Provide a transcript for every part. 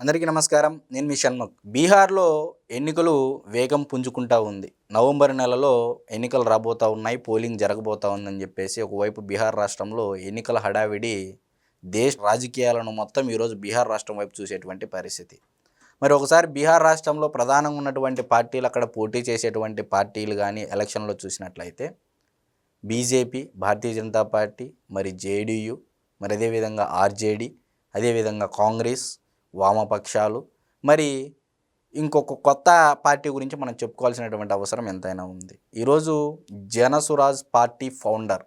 అందరికీ నమస్కారం. నేను మీ షణ్ముఖ్. బీహార్లో ఎన్నికలు వేగం పుంజుకుంటా ఉంది. నవంబర్ నెలలో ఎన్నికలు రాబోతా ఉన్నాయి పోలింగ్ జరగబోతూ ఉందని చెప్పేసి ఒకవైపు బీహార్ రాష్ట్రంలో ఎన్నికల హడావిడి దేశ రాజకీయాలను మొత్తం ఈరోజు బీహార్ రాష్ట్రం వైపు చూసేటువంటి పరిస్థితి. మరి ఒకసారి బీహార్ రాష్ట్రంలో ప్రధానంగా ఉన్నటువంటి పార్టీలు అక్కడ పోటీ చేసేటువంటి పార్టీలు కానీ ఎలక్షన్లో చూసినట్లయితే బీజేపీ భారతీయ జనతా పార్టీ మరి జేడీయూ మరి అదేవిధంగా ఆర్జేడీ అదేవిధంగా కాంగ్రెస్ వామపక్షాలు. మరి ఇంకొక కొత్త పార్టీ గురించి మనం చెప్పుకోవాల్సినటువంటి అవసరం ఎంతైనా ఉంది. ఈరోజు జనసురాజ్ పార్టీ ఫౌండర్.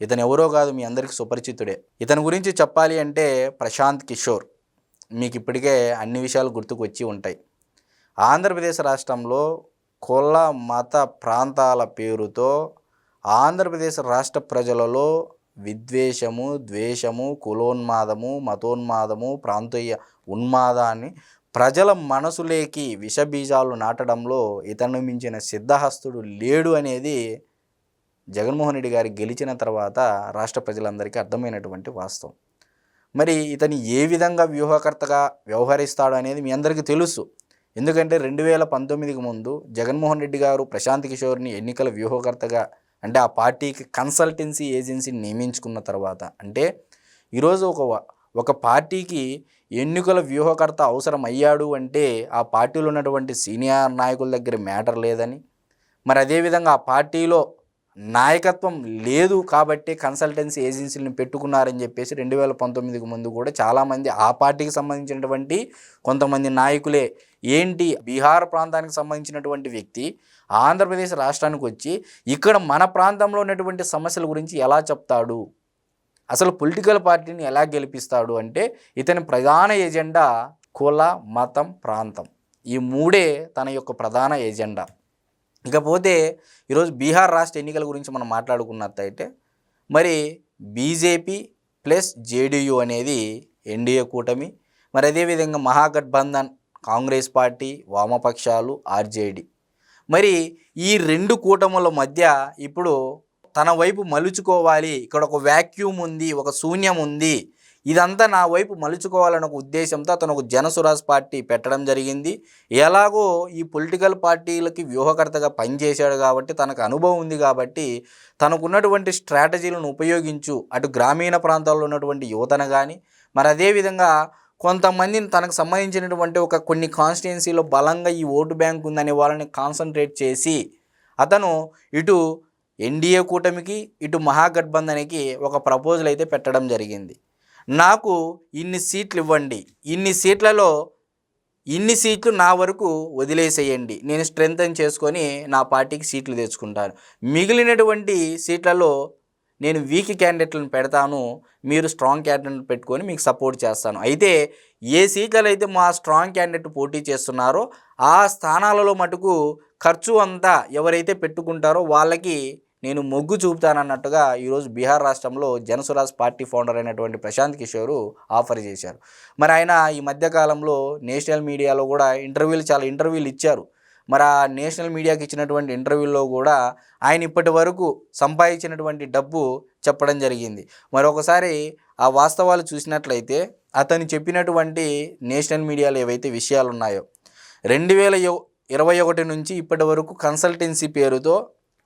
ఇతను ఎవరో కాదు మీ అందరికీ సుపరిచితుడే. ఇతని గురించి చెప్పాలి అంటే ప్రశాంత్ కిషోర్. మీకు ఇప్పటికే అన్ని విషయాలు గుర్తుకు వచ్చి ఉంటాయి. ఆంధ్రప్రదేశ్ రాష్ట్రంలో కుల మత ప్రాంతాల పేరుతో ఆంధ్రప్రదేశ్ రాష్ట్ర ప్రజలలో విద్వేషము ద్వేషము కులోన్మాదము మతోన్మాదము ప్రాంతీయ ఉన్మాదాన్ని ప్రజల మనసులేకి విషబీజాలు నాటడంలో ఇతను మించిన సిద్ధహస్తుడు లేడు అనేది జగన్మోహన్ రెడ్డి గారి గెలిచిన తర్వాత రాష్ట్ర ప్రజలందరికీ అర్థమైనటువంటి వాస్తవం. మరి ఇతను ఏ విధంగా వ్యూహకర్తగా వ్యవహరిస్తాడు అనేది మీ అందరికీ తెలుసు. ఎందుకంటే రెండు వేల పంతొమ్మిదికి ముందు జగన్మోహన్ రెడ్డి గారు ప్రశాంత్ కిషోర్ని ఎన్నికల వ్యూహకర్తగా అంటే ఆ పార్టీకి కన్సల్టెన్సీ ఏజెన్సీని నియమించుకున్న తర్వాత అంటే ఈరోజు ఒక ఒక పార్టీకి ఎన్నికల వ్యూహకర్త అవసరం అయ్యాడు అంటే ఆ పార్టీలో ఉన్నటువంటి సీనియర్ నాయకుల దగ్గర మ్యాటర్ లేదని. మరి అదేవిధంగా ఆ పార్టీలో నాయకత్వం లేదు కాబట్టి కన్సల్టెన్సీ ఏజెన్సీలను పెట్టుకున్నారని చెప్పేసి రెండు వేల పంతొమ్మిదికి ముందు కూడా చాలామంది ఆ పార్టీకి సంబంధించినటువంటి కొంతమంది నాయకులే ఏంటి? బీహార్ ప్రాంతానికి సంబంధించినటువంటి వ్యక్తి ఆంధ్రప్రదేశ్ రాష్ట్రానికి వచ్చి ఇక్కడ మన ప్రాంతంలో ఉన్నటువంటి సమస్యల గురించి ఎలా చెప్తాడు? అసలు పొలిటికల్ పార్టీని ఎలా గెలిపిస్తాడు అంటే ఇతని ప్రధాన ఎజెండా కుల మతం ప్రాంతం. ఈ మూడే తన యొక్క ప్రధాన ఎజెండా. ఇకపోతే ఈరోజు బీహార్ రాష్ట్ర ఎన్నికల గురించి మనం మాట్లాడుకున్నట్టయితే మరి బీజేపీ ప్లస్ జేడీయూ అనేది ఎన్డీఏ కూటమి మరి అదేవిధంగా మహాగఠబంధన్ కాంగ్రెస్ పార్టీ వామపక్షాలు ఆర్జేడీ మరి ఈ రెండు కూటముల మధ్య ఇప్పుడు తన వైపు మలుచుకోవాలి ఇక్కడ ఒక వ్యాక్యూమ్ ఉంది ఒక శూన్యం ఉంది ఇదంతా నా వైపు మలుచుకోవాలన్న ఒక ఉద్దేశంతో అతను ఒక జనసురాజ్ పార్టీ పెట్టడం జరిగింది. ఎలాగో ఈ పొలిటికల్ పార్టీలకి వ్యూహకర్తగా పనిచేశాడు కాబట్టి తనకు అనుభవం ఉంది కాబట్టి తనకున్నటువంటి స్ట్రాటజీలను ఉపయోగించు అటు గ్రామీణ ప్రాంతాల్లో ఉన్నటువంటి యువతను కానీ మరి అదేవిధంగా కొంతమందిని తనకు సంబంధించినటువంటి ఒక కొన్ని కాన్స్టిట్యున్సీలో బలంగా ఈ ఓటు బ్యాంక్ ఉందనే వాళ్ళని కాన్సన్ట్రేట్ చేసి అతను ఇటు ఎన్డీఏ కూటమికి ఇటు మహాగఠబంధన్కి ఒక ప్రపోజల్ అయితే పెట్టడం జరిగింది. నాకు ఇన్ని సీట్లు ఇవ్వండి ఇన్ని సీట్లలో ఇన్ని సీట్లు నా వరకు వదిలేసేయండి నేను స్ట్రెంగ్తన్ చేసుకొని నా పార్టీకి సీట్లు తెచ్చుకుంటాను. మిగిలినటువంటి సీట్లలో నేను వీక్ క్యాండిడేట్లను పెడతాను మీరు స్ట్రాంగ్ క్యాండిడేట్ పెట్టుకొని మీకు సపోర్ట్ చేస్తాను. అయితే ఏ సీట్లలో అయితే మా స్ట్రాంగ్ క్యాండిడేట్ పోటీ చేస్తున్నారో ఆ స్థానాలలో మటుకు ఖర్చు అంతా ఎవరైతే పెట్టుకుంటారో వాళ్ళకి నేను మొగ్గు చూపుతానన్నట్టుగా ఈరోజు బీహార్ రాష్ట్రంలో జనసురాజ్ పార్టీ ఫౌండర్ అయినటువంటి ప్రశాంత్ కిషోర్ ఆఫర్ చేశారు. మరి ఆయన ఈ మధ్యకాలంలో నేషనల్ మీడియాలో కూడా ఇంటర్వ్యూలు చాలా ఇంటర్వ్యూలు ఇచ్చారు. మరి ఆ నేషనల్ మీడియాకి ఇచ్చినటువంటి ఇంటర్వ్యూలో కూడా ఆయన ఇప్పటి వరకు సంపాదించినటువంటి డబ్బు చెప్పడం జరిగింది. మరొకసారి ఆ వాస్తవాలు చూసినట్లయితే అతను చెప్పినటువంటి నేషనల్ మీడియాలో ఏవైతే విషయాలు ఉన్నాయో రెండు వేల ఇరవై ఒకటి నుంచి ఇప్పటి వరకు కన్సల్టెన్సీ పేరుతో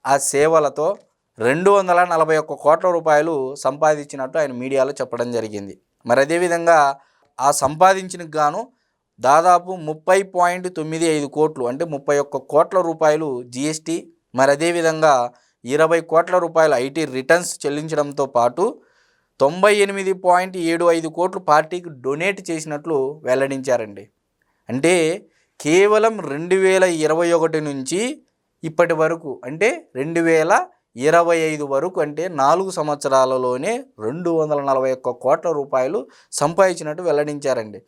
ఆ సేవలతో రెండు వందల నలభై ఒక్క కోట్ల రూపాయలు సంపాదించినట్టు ఆయన మీడియాలో చెప్పడం జరిగింది. మరి అదేవిధంగా ఆ సంపాదించిన గాను దాదాపు ముప్పై పాయింట్ తొమ్మిది ఐదు కోట్లు అంటే ముప్పై ఒక్క కోట్ల రూపాయలు జిఎస్టీ మరి అదేవిధంగా ఇరవై కోట్ల రూపాయల ఐటీ రిటర్న్స్ చెల్లించడంతో పాటు తొంభై ఎనిమిది పాయింట్ ఏడు ఐదు కోట్లు పార్టీకి డొనేట్ చేసినట్లు వెల్లడించారండి. అంటే కేవలం రెండు వేల ఇరవై ఒకటి నుంచి ఇప్పటి వరకు అంటే రెండు వేల ఇరవై ఐదు వరకు అంటే నాలుగు సంవత్సరాలలోనే రెండు వందల నలభై ఒక్క కోట్ల రూపాయలు సంపాదించినట్టు వెల్లడించారండి.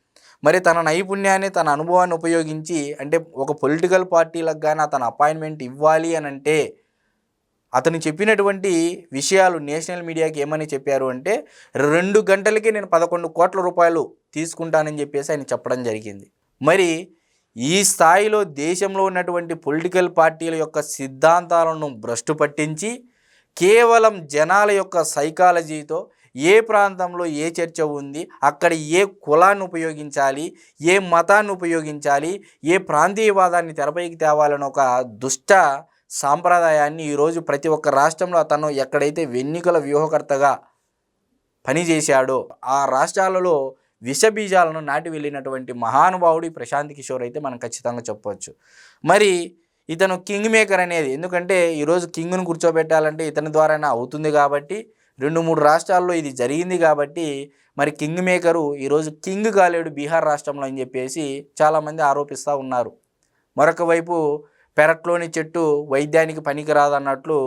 మరి తన నైపుణ్యాన్ని తన అనుభవాన్ని ఉపయోగించి అంటే ఒక పొలిటికల్ పార్టీలకు కానీ అతను అపాయింట్మెంట్ ఇవ్వాలి అని అంటే అతను చెప్పినటువంటి విషయాలు నేషనల్ మీడియాకి ఏమని చెప్పారు అంటే రెండు గంటలకి నేను పదకొండు కోట్ల రూపాయలు తీసుకుంటానని చెప్పేసి ఆయన చెప్పడం జరిగింది. మరి ఈ స్థాయిలో దేశంలో ఉన్నటువంటి పొలిటికల్ పార్టీల యొక్క సిద్ధాంతాలను భ్రష్టు పట్టించి కేవలం జనాల యొక్క సైకాలజీతో ఏ ప్రాంతంలో ఏ చర్చ ఉంది అక్కడ ఏ కులాన్ని ఉపయోగించాలి ఏ మతాన్ని ఉపయోగించాలి ఏ ప్రాంతీయవాదాన్ని తెరపైకి తేవాలని ఒక దుష్ట సాంప్రదాయాన్ని ఈరోజు ప్రతి ఒక్క రాష్ట్రంలో అతను ఎక్కడైతే ఎన్నికల వ్యూహకర్తగా పనిచేశాడో ఆ రాష్ట్రాలలో విషబీజాలను నాటి వెళ్ళినటువంటి మహానుభావుడు ప్రశాంత్ కిషోర్ అయితే మనం ఖచ్చితంగా చెప్పవచ్చు. మరి ఇతను కింగ్ మేకర్ అనేది ఎందుకంటే ఈరోజు కింగ్ను కూర్చోబెట్టాలంటే ఇతని ద్వారానే అవుతుంది కాబట్టి రెండు మూడు రాష్ట్రాల్లో ఇది జరిగింది కాబట్టి మరి కింగ్ మేకరు ఈరోజు కింగ్ కాలేడు బీహార్ రాష్ట్రంలో అని చెప్పేసి చాలామంది ఆరోపిస్తూ ఉన్నారు. మరొక వైపు పెరట్లోని చెట్టు వైద్యానికి పనికిరాదన్నట్లు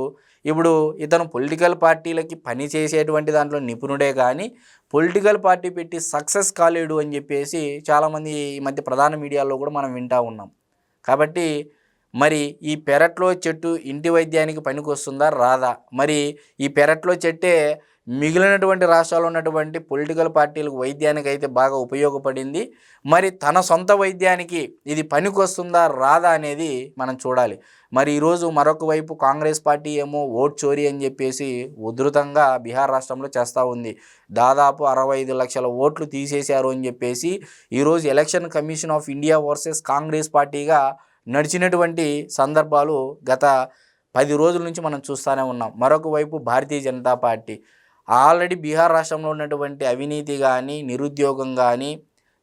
ఇప్పుడు ఇతను పొలిటికల్ పార్టీలకి పని చేసేటువంటి దాంట్లో నిపుణుడే కానీ పొలిటికల్ పార్టీ పెట్టి సక్సెస్ కాలేడు అని చెప్పేసి చాలామంది ఈ మధ్య ప్రధాన మీడియాలో కూడా మనం వింటూ ఉన్నాం. కాబట్టి మరి ఈ పెరట్లో చెట్టు ఇంటి వైద్యానికి పనికొస్తుందా? రాదా. మరి ఈ పెరట్లో చెట్టే మిగిలినటువంటి రాష్ట్రాల్లో ఉన్నటువంటి పొలిటికల్ పార్టీలకు వైద్యానికి అయితే బాగా ఉపయోగపడింది. మరి తన సొంత వైద్యానికి ఇది పనికొస్తుందా? రాదా అనేది మనం చూడాలి. మరి ఈరోజు మరొక వైపు కాంగ్రెస్ పార్టీ ఏమో ఓట్ చోరీ అని చెప్పేసి ఉధృతంగా బీహార్ రాష్ట్రంలో చేస్తూ ఉంది. దాదాపు అరవై ఐదు లక్షల ఓట్లు తీసేశారు అని చెప్పేసి ఈరోజు election commission of India versus Congress పార్టీగా నడిచినటువంటి సందర్భాలు గత పది రోజుల నుంచి మనం చూస్తూనే ఉన్నాం. మరొక వైపు భారతీయ జనతా పార్టీ. ఆల్రెడీ బీహార్ రాష్ట్రంలో ఉన్నటువంటి అవినీతి కానీ నిరుద్యోగం కానీ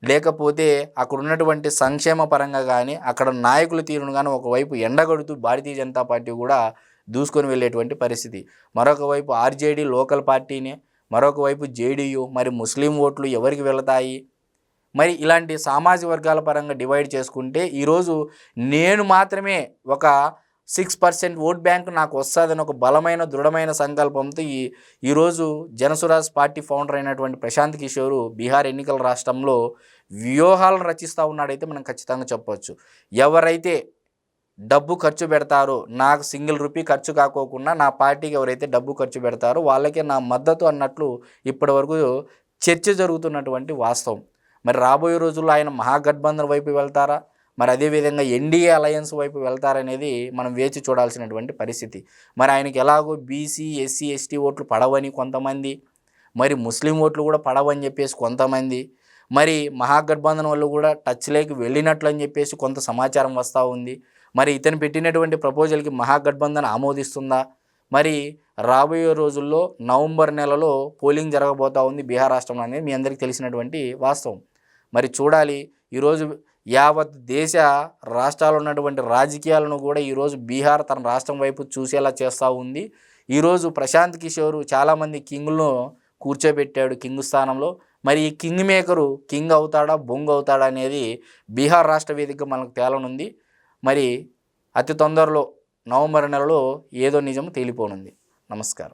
లేకపోతే అక్కడ ఉన్నటువంటి సంక్షేమ పరంగా కానీ అక్కడ నాయకుల తీరును కానీ ఒకవైపు ఎండగడుతూ భారతీయ జనతా పార్టీ కూడా దూసుకొని వెళ్ళేటువంటి పరిస్థితి. మరొక వైపు ఆర్జేడీ లోకల్ పార్టీనే మరొక వైపు జేడీయూ మరి ముస్లిం ఓట్లు ఎవరికి వెళతాయి? మరి ఇలాంటి సామాజిక వర్గాల పరంగా డివైడ్ చేసుకుంటే ఈరోజు నేను మాత్రమే ఒక సిక్స్ పర్సెంట్ ఓట్ బ్యాంక్ నాకు వస్తుందని ఒక బలమైన దృఢమైన సంకల్పంతో ఈ ఈరోజు జనసురాజ్ పార్టీ ఫౌండర్ అయినటువంటి ప్రశాంత్ కిషోర్ బీహార్ ఎన్నికల రాష్ట్రంలో వ్యూహాలను రచిస్తూ ఉన్నాడైతే మనం ఖచ్చితంగా చెప్పవచ్చు ఎవరైతే డబ్బు ఖర్చు పెడతారో నాకు సింగిల్ రూపీ ఖర్చు కాకోకుండా నా పార్టీకి ఎవరైతే డబ్బు ఖర్చు పెడతారో వాళ్ళకే నా మద్దతు అన్నట్లు ఇప్పటివరకు చర్చ జరుగుతున్నటువంటి వాస్తవం. మరి రాబోయే రోజుల్లో ఆయన మహాగఠబంధన్ వైపు వెళ్తారా? మరి అదేవిధంగా ఎన్డీఏ అలయన్స్ వైపు వెళ్తారనేది మనం వేచి చూడాల్సినటువంటి పరిస్థితి. మరి ఆయనకి ఎలాగో బీసీ ఎస్సీ ఎస్టీ ఓట్లు పడవని కొంతమంది మరి ముస్లిం ఓట్లు కూడా పడవని చెప్పేసి కొంతమంది మరి మహాగఠబంధన్ వాళ్ళు కూడా టచ్లోకి వెళ్ళినట్లు అని చెప్పేసి కొంత సమాచారం వస్తూ ఉంది. మరి ఇతను పెట్టినటువంటి ప్రపోజల్కి మహాగఠబంధన్ ఆమోదిస్తుందా? మరి రాబోయే రోజుల్లో నవంబర్ నెలలో పోలింగ్ జరగబోతా ఉంది బీహార్ రాష్ట్రంలో అనేది మీ అందరికీ తెలిసినటువంటి వాస్తవం. మరి చూడాలి. ఈరోజు యావత్ దేశ రాష్ట్రాలు ఉన్నటువంటి రాజకీయాలను కూడా ఈరోజు బీహార్ తన రాష్ట్రం వైపు చూసేలా చేస్తూ ఉంది. ఈరోజు ప్రశాంత్ కిషోర్ చాలామంది కింగ్లను కూర్చోబెట్టాడు కింగ్ స్థానంలో. మరి ఈ కింగ్ మేకరు కింగ్ అవుతాడా బొంగ్ అవుతాడా అనేది బీహార్ రాష్ట్ర వేదిక మనకు తేలనుంది. మరి అతి తొందరలో నవంబర్ నెలలో ఏదో నిజం తేలిపోనుంది నమస్కారం.